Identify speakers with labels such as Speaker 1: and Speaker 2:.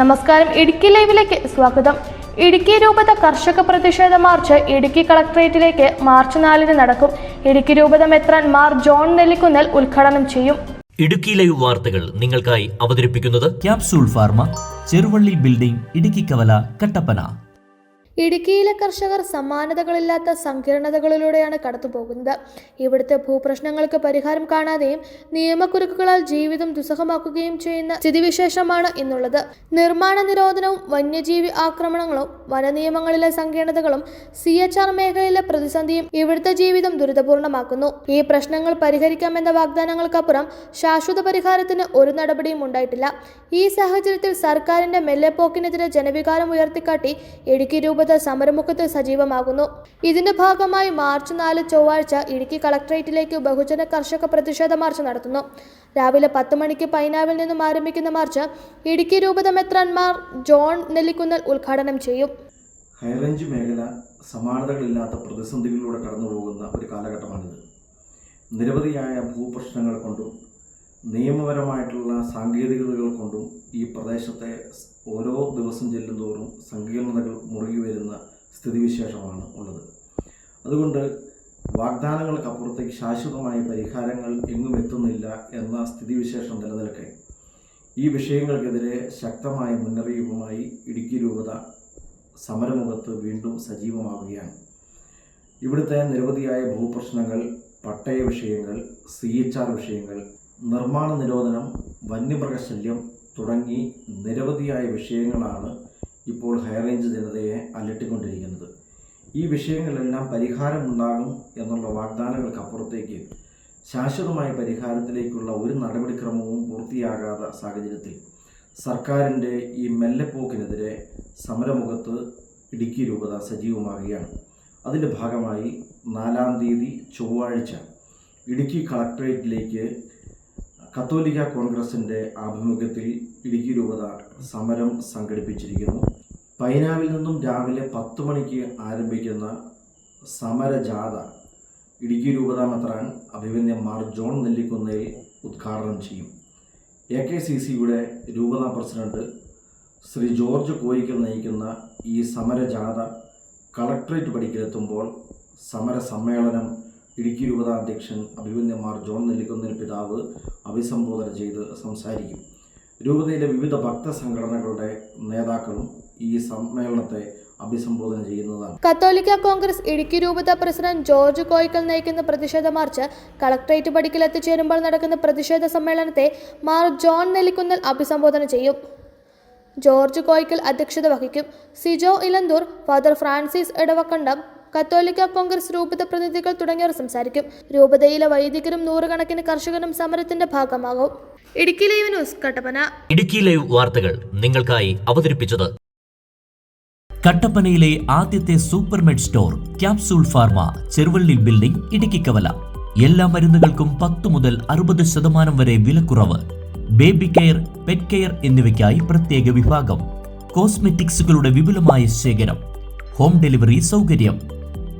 Speaker 1: നമസ്കാരം. ഇടുക്കി ലൈവിലേക്ക് സ്വാഗതം. ഇടുക്കി രൂപത കർഷക പ്രതിഷേധ മാർച്ച് ഇടുക്കി കളക്ടറേറ്റിലേക്ക് മാർച്ച് നാലിന് നടക്കും. ഇടുക്കി രൂപത മെത്രാൻ മാർ ജോൺ നെല്ലിക്കുന്നൽ ഉദ്ഘാടനം ചെയ്യും.
Speaker 2: ഇടുക്കി ലൈവ് വാർത്തകൾ നിങ്ങൾക്കായി അവതരിപ്പിക്കുന്നത്
Speaker 3: capsule pharma Cheruvally building Idukki Kavala Kattappana.
Speaker 1: ഇടുക്കിയിലെ കർഷകർ സമാനതകളില്ലാത്ത സങ്കീർണതകളിലൂടെയാണ് കടന്നുപോകുന്നത്. ഇവിടുത്തെ ഭൂപ്രശ്നങ്ങൾക്ക് പരിഹാരം കാണാതെയും നിയമക്കുരുക്കുകളാൽ ജീവിതം ദുസ്സഹമാക്കുകയും ചെയ്യുന്ന സ്ഥിതിവിശേഷമാണ് ഇന്നുള്ളത്. നിർമ്മാണ നിരോധനവും വന്യജീവി ആക്രമണങ്ങളും വനനിയമങ്ങളിലെ സങ്കീർണതകളും സി എച്ച് ആർ മേഖലയിലെ പ്രതിസന്ധിയും ഇവിടുത്തെ ജീവിതം ദുരിതപൂർണമാക്കുന്നു. ഈ പ്രശ്നങ്ങൾ പരിഹരിക്കാമെന്ന വാഗ്ദാനങ്ങൾക്കപ്പുറം ശാശ്വത പരിഹാരത്തിന് ഒരു നടപടിയും ഉണ്ടായിട്ടില്ല. ഈ സാഹചര്യത്തിൽ സർക്കാരിന്റെ മെല്ലെപ്പോക്കിനെതിരെ ജനവികാരം ഉയർത്തിക്കാട്ടി ഇടുക്കി രൂപത സമരമുഖത്ത് സജീവമാകുന്നു. ഇതിന്റെ ഭാഗമായി മാർച്ച് നാല് ചൊവ്വാഴ്ച ഇടുക്കി കളക്ടറേറ്റിലേക്ക് ബഹുജന കർഷക പ്രതിഷേധ മാർച്ച് നടത്തുന്നു. രാവിലെ പത്ത് മണിക്ക് പൈനാവിൽ നിന്നും ആരംഭിക്കുന്ന മാർച്ച് ഇടുക്കി രൂപത മെത്രാൻമാർ ജോൺ നെല്ലിക്കുന്നൽ ഉദ്ഘാടനം ചെയ്യും.
Speaker 4: ഹൈറേഞ്ച് മേഖല സമാനതകളില്ലാത്ത പ്രതിസന്ധികളിലൂടെ കടന്നുപോകുന്ന ഒരു കാലഘട്ടമാണിത്. നിരവധിയായ ഭൂപ്രശ്നങ്ങൾ കൊണ്ടും നിയമപരമായിട്ടുള്ള സാങ്കേതികതകൾ കൊണ്ടും ഈ പ്രദേശത്തെ ഓരോ ദിവസം ചെല്ലുന്തോറും സങ്കീർണതകൾ മുറുകി വരുന്ന സ്ഥിതിവിശേഷമാണ് ഉള്ളത്. അതുകൊണ്ട് വാഗ്ദാനങ്ങൾക്കപ്പുറത്തേക്ക് ശാശ്വതമായ പരിഹാരങ്ങൾ എങ്ങും എത്തുന്നില്ല എന്ന സ്ഥിതിവിശേഷം നിലനിൽക്കെ. ഈ വിഷയങ്ങൾക്കെതിരെ ശക്തമായ മുന്നറിയിപ്പുമായി ഇടുക്കി രൂപത സമരമുഖത്ത് വീണ്ടും സജീവമാവുകയാണ്. ഇവിടുത്തെ നിരവധിയായ ഭൂപ്രശ്നങ്ങൾ പട്ടയ വിഷയങ്ങൾ സി എച്ച് ആർ വിഷയങ്ങൾ നിർമ്മാണ നിരോധനം വന്യമൃഗശല്യം തുടങ്ങി നിരവധിയായ വിഷയങ്ങളാണ് ഇപ്പോൾ ഹൈറേഞ്ച് ജനതയെ അലട്ടിക്കൊണ്ടിരിക്കുന്നത്. ഈ വിഷയങ്ങളെല്ലാം പരിഹാരമുണ്ടാകും എന്നുള്ള വാഗ്ദാനങ്ങൾക്കപ്പുറത്തേക്ക് ശാശ്വതമായ പരിഹാരത്തിലേക്കുള്ള ഒരു നടപടിക്രമവും പൂർത്തിയാകാത്ത സാഹചര്യത്തിൽ സർക്കാരിന്റെ ഈ മെല്ലെപ്പോക്കിനെതിരെ സമരമുഖത്ത് ഇടുക്കി രൂപത സജീവമാകുകയാണ്. അതിന്റെ ഭാഗമായി നാലാം തീയതി ചൊവ്വാഴ്ച ഇടുക്കി കളക്ടറേറ്റിലേക്ക് കത്തോലിക്ക കോൺഗ്രസിന്റെ ആഭിമുഖ്യത്തിൽ ഇടുക്കി രൂപത സമരം സംഘടിപ്പിച്ചിരിക്കുന്നു. പൈനാവിൽ നിന്നും രാവിലെ പത്ത് മണിക്ക് ആരംഭിക്കുന്ന സമരജാഥ ഇടുക്കി രൂപത മെത്രാൻ അഭിമന്യ മാർ ജോൺ നെല്ലിക്കുന്നയിൽ ഉദ്ഘാടനം ചെയ്യും. എ കെ സി സിയുടെ രൂപത പ്രസിഡന്റ് ശ്രീ ജോർജ് കോയിക്കൽ നയിക്കുന്ന ഈ സമരജാഥ കളക്ടറേറ്റ് പടിക്കലെത്തുമ്പോൾ സമര സമ്മേളനം ഇടുക്കി രൂപത അധ്യക്ഷൻ അഭിമന്യമാർ ജോൺ നെല്ലിക്കുന്നൽ പിതാവ് അഭിസംബോധന ചെയ്ത് സംസാരിക്കും. രൂപതയിലെ വിവിധ ഭക്ത സംഘടനകളുടെ നേതാക്കളും ഈ സമ്മേളനത്തെ അഭിസംബോധന ചെയ്യുന്നതാണ്.
Speaker 1: കത്തോലിക്ക കോൺഗ്രസ് ഇടുക്കി രൂപത പ്രസിഡന്റ് ജോർജ് കോയിക്കൽ നയിക്കുന്ന പ്രതിഷേധ മാർച്ച് കളക്ടറേറ്റ് പടിക്കൽ എത്തിച്ചേരുമ്പോൾ നടക്കുന്ന പ്രതിഷേധ സമ്മേളനത്തെ മാർ ജോൺ നെല്ലിക്കുന്നൽ അഭിസംബോധന ചെയ്യും. ജോർജ് കോയിക്കൽ അധ്യക്ഷത വഹിക്കും. സിജോ ഇലന്തൂർ ഫാദർ ഫ്രാൻസിസ് ഇടവക്കണ്ടം കത്തോലിക്ക കോൺഗ്രസ് രൂപത പ്രതിനിധികൾ തുടങ്ങിയവർ സംസാരിക്കും. രൂപതയിലെ വൈദികരും നൂറുകണക്കിന് കർഷകരും സമരത്തിന്റെ ഭാഗമാകും. Idukki live news Kattappana.
Speaker 2: Idukki live വാർത്തകൾ നിങ്ങൾക്കായി അവതരിപ്പിച്ചത്
Speaker 3: കട്ടപ്പനയിലെ ആദ്യത്തെ supermed store capsule pharma Cheruvally building Idukki Kavala. എല്ലാ മരുന്നുകൾക്കും പത്ത് മുതൽ അറുപത് ശതമാനം വരെ വിലക്കുറവ്. ബേബി കെയർ പെറ്റ് കെയർ എന്നിവയ്ക്കായി പ്രത്യേക വിഭാഗം. കോസ്മെറ്റിക്സുകളുടെ വിപുലമായ ശേഖരം. ഹോം ഡെലിവറി സൗകര്യം.